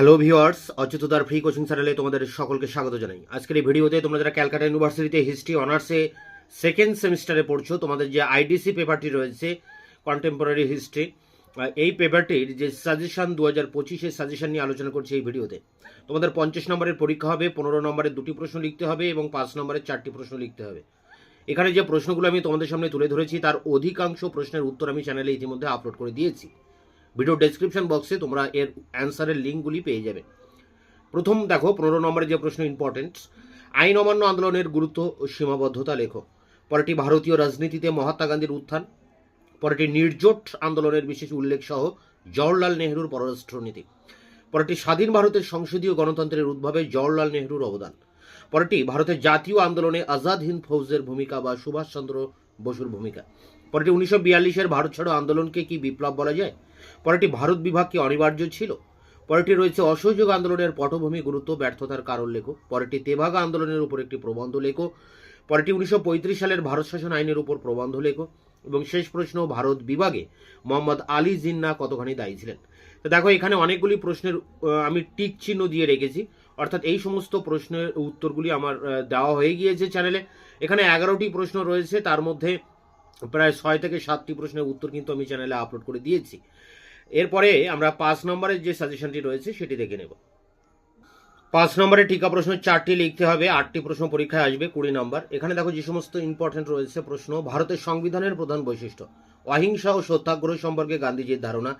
Hello viewers অচ্যুতদার free coaching চ্যানেলে তোমাদের সকলকে স্বাগত জানাই। আজকের এই ভিডিওতে তোমরা যারা ক্যালকাটা ইউনিভার্সিটিতে হিস্ট্রি অনার্সে সেকেন্ড সেমিস্টারে পড়ছো, তোমাদের যে আইডিসি পেপারটি রয়েছে কন্টেম্পোরারি হিস্ট্রি এই পেপারটির যে সাজেশন দু হাজার পঁচিশের সাজেশন নিয়ে আলোচনা করছি এই ভিডিওতে। তোমাদের পঞ্চাশ নম্বরের পরীক্ষা হবে, পনেরো নম্বরের দুটি প্রশ্ন লিখতে হবে এবং পাঁচ নম্বরের চারটি প্রশ্ন লিখতে হবে। এখানে যে প্রশ্নগুলো আমি তোমাদের সামনে তুলে ধরেছি, তার অধিকাংশ প্রশ্নের উত্তর আমি চ্যানেলে ইতিমধ্যে আপলোড করে দিয়েছি। ভিডিও ডেসক্রিপশন বক্সে তোমরা এর অ্যান্সারের লিঙ্কগুলি পেয়ে যাবে। প্রথম দেখো, পনেরো নম্বরের যে প্রশ্ন ইম্পর্টেন্ট আইন অমান্য আন্দোলনের গুরুত্ব ও সীমাবদ্ধতা লেখো। পরেরটি ভারতীয় রাজনীতিতে মহাত্মা গান্ধীর উত্থান। পরেরটি নির্জোট আন্দোলনের বিশেষ উল্লেখ সহ জওহরলাল নেহরুর পররাষ্ট্রনীতি পরেরটি স্বাধীন ভারতের সংসদীয় গণতন্ত্রের উদ্ভাবে জওহরলাল নেহরুর অবদান। পরেরটি ভারতের জাতীয় আন্দোলনে আজাদ হিন্দ ফৌজের ভূমিকা বা সুভাষচন্দ্র বসুর ভূমিকা। পরেরটি উনিশশো বিয়াল্লিশের ভারত ছাড়ো আন্দোলনকে কি বিপ্লব বলা যায়? পরেরটি ভারত বিভাগ কি অনিবার্য ছিল। পরেরটি রয়েছে অসহযোগ আন্দোলনের পটভূমি গুরুত্ব, ব্যর্থতার কারণ লেখো। পরেরটি তেভাগা আন্দোলনের উপর একটি প্রবন্ধ লেখো। পরেরটি উনিশশো সালের ভারত শাসন আইনের উপর প্রবন্ধ লেখো। এবং শেষ প্রশ্ন, ভারত বিভাগে মোহাম্মদ আলী জিন্না কতখানি দায়ী ছিলেন? তো দেখো, এখানে অনেকগুলি প্রশ্নের আমি টিক চিহ্ন দিয়ে রেখেছি। অর্থাৎ এই সমস্ত প্রশ্নের উত্তরগুলি আমার দেওয়া হয়ে গিয়েছে চ্যানেলে। এখানে এগারোটি প্রশ্ন রয়েছে। তার মধ্যে প্রায় ছয় থেকে সাতটি প্রশ্নের উত্তর কিন্তু আমি চ্যানেলে আপলোড করে দিয়েছি। এরপরে আমরা পাঁচ নম্বরের যে সাজেশনটি রয়েছে, সেটি দেখে নেব। পাঁচ নম্বরে টিকা প্রশ্ন চারটি লিখতে হবে, আটটি প্রশ্ন পরীক্ষায় আসবে, কুড়ি নম্বর। এখানে দেখো যে সমস্ত ইম্পর্টেন্ট রয়েছে প্রশ্ন। ভারতের সংবিধানের প্রধান বৈশিষ্ট্য, অহিংসা ও সত্যাগ্রহ সম্পর্কে গান্ধীজির ধারণা।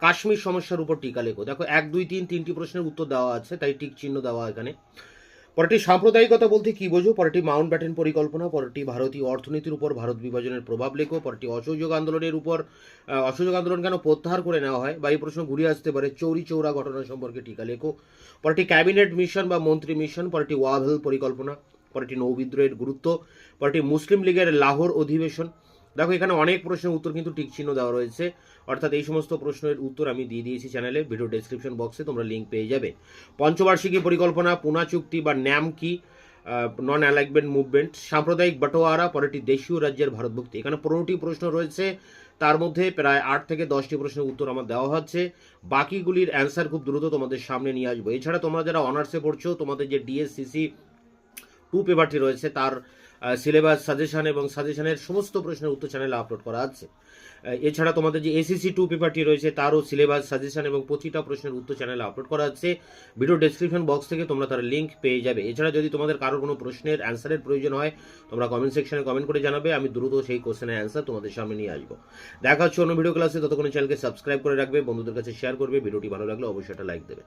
কাশ্মীর সমস্যার উপর টিকা লেখো। দেখো, এক, দুই, তিন, তিনটি প্রশ্নের উত্তর দেওয়া আছে, তাই টিক চিহ্ন দেওয়া এখানে। পরেরটি সাম্প্রদায়িকতা বলতে কি বোঝো? পরেরটি মাউন্ট ব্যাটেন পরিকল্পনা, পরেরটি ভারতীয় অর্থনীতির উপর, ভারত বিভাজনের প্রভাব লেখো, পরেরটি অসহযোগ আন্দোলনের উপর অসহযোগ আন্দোলন কেন প্রত্যাহার করে নেওয়া হয়? বা এই প্রশ্ন ঘুরে আসতে পারে চৌরি চৌরা ঘটনা সম্পর্কে টিকা লেখো। পরেরটি ক্যাবিনেট মিশন বা মন্ত্রী মিশন, পরেরটি ওয়াভেল পরিকল্পনা, পরেরটি নৌবিদ্রোহের গুরুত্ব, পরেরটি মুসলিম লীগের লাহোর অধিবেশন দেখো, এখানে অনেক প্রশ্নের উত্তর কিন্তু টিক চিহ্ন দেওয়া রয়েছে। অর্থাৎ এই সমস্ত প্রশ্নের উত্তর আমি দিয়ে দিয়েছি চ্যানেলে ভিডিও ডেসক্রিপশন বক্সে তোমরা লিঙ্ক পেয়ে যাবে। পঞ্চবার্ষিকী পরিকল্পনা, পুনা চুক্তি বা ন্যাম কি? নন অ্যালাইনমেন্ট মুভমেন্ট সাম্প্রদায়িক বাটোয়ারা, পরেরটি দেশীয় রাজ্যের ভারতভুক্তি। এখানে পনেরোটি প্রশ্ন রয়েছে, তার মধ্যে প্রায় আট থেকে দশটি প্রশ্নের উত্তর আমার দেওয়া হচ্ছে। বাকিগুলির অ্যান্সার খুব দ্রুত তোমাদের সামনে নিয়ে আসব। এছাড়া তোমরা যারা অনার্সে পড়ছো, তোমাদের যে ডিএসসিসি টু পেপারটি রয়েছে, তার সিলেবাস সাজেশন এবং সাজেশনের সমস্ত প্রশ্নের উত্তর চ্যানেলে আপলোড করা আছে। এছাড়া তোমাদের যে এসিসি টু পেপারটি রয়েছে, তারও সিলেবাস সাজেশন এবং প্রতিটা প্রশ্নের উত্তর চ্যানেলে আপলোড করা আছে। ভিডিও ডেসক্রিপশন বক্স থেকে তোমরা তার লিঙ্ক পেয়ে যাবে। এছাড়া যদি তোমাদের কারোর কোনো প্রশ্নের অ্যান্সারের প্রয়োজন হয়, তোমরা কমেন্ট সেকশনে কমেন্ট করে জানাবে, আমি দ্রুত সেই কোশ্চেনের অ্যান্সার তোমাদের সামনে নিয়ে আসব। দেখা হচ্ছে অন্য ভিডিও ক্লাসে ততক্ষণ চ্যানেলকে সাবস্ক্রাইব করে রাখবে, বন্ধুদের কাছে শেয়ার করবে ভিডিওটি ভালো লাগলে অবশ্যই একটা লাইক দেবে।